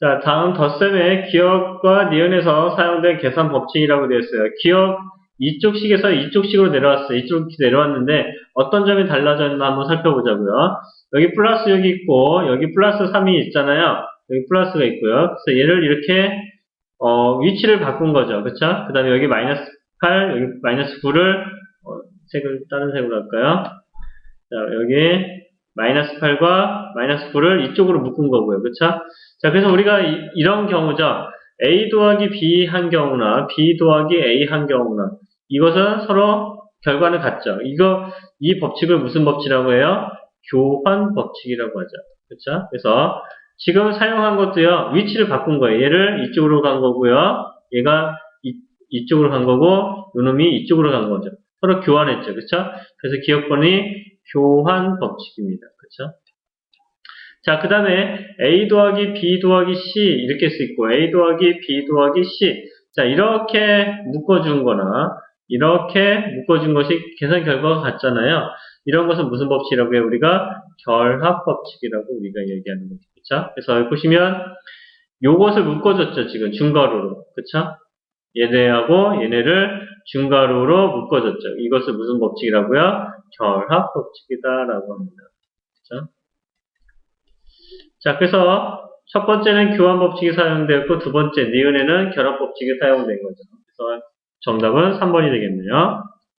자, 다음 덧셈의 기억과 니은에서 사용된 계산 법칙이라고 되어 있어요. 기억 이쪽 식에서 이쪽 식으로 내려왔어요. 이쪽 내려왔는데 어떤 점이 달라졌나 한번 살펴보자고요. 여기 플러스 여기 있고 여기 플러스 3이 있잖아요. 여기 플러스가 있고요. 그래서 얘를 이렇게 어, 위치를 바꾼 거죠. 그쵸? 그 다음에 여기 마이너스 8, 여기 마이너스 9를 어, 색을 다른 색으로 할까요? 자, 여기 마이너스 8과 마이너스 9를 이쪽으로 묶은 거고요. 그쵸? 자, 그래서 우리가 이, 런 경우죠. A 더하기 B 한 경우나 B 더하기 A 한 경우나 이것은 서로 결과는 같죠. 이거 이 법칙을 무슨 법칙이라고 해요? 교환 법칙이라고 하죠. 그렇죠? 그래서 지금 사용한 것도요. 위치를 바꾼 거예요. 얘를 이쪽으로 간 거고요. 얘가 이, 쪽으로 간 거고 요놈이 이쪽으로 간 거죠. 서로 교환했죠. 그렇죠? 그래서 기억번이 교환 법칙입니다. 그렇죠? 자, 그 다음에 A 더하기 B 더하기 C 이렇게 쓸 있고 A 더하기 B 더하기 C 자, 이렇게 묶어준 거나 이렇게 묶어준 것이 계산 결과가 같잖아요. 이런 것은 무슨 법칙이라고 해요? 우리가 결합 법칙이라고 우리가 얘기하는 거죠. 그쵸? 그래서 여기 보시면 요것을 묶어줬죠. 지금 중괄호로. 그쵸? 얘네하고 얘네를 중괄호로 묶어줬죠. 이것을 무슨 법칙이라고요? 결합 법칙이다라고 합니다. 그쵸? 자, 그래서 첫 번째는 교환 법칙이 사용되었고 두 번째 니은에는 결합 법칙이 사용된 거죠. 그래서 정답은 3번이 되겠네요.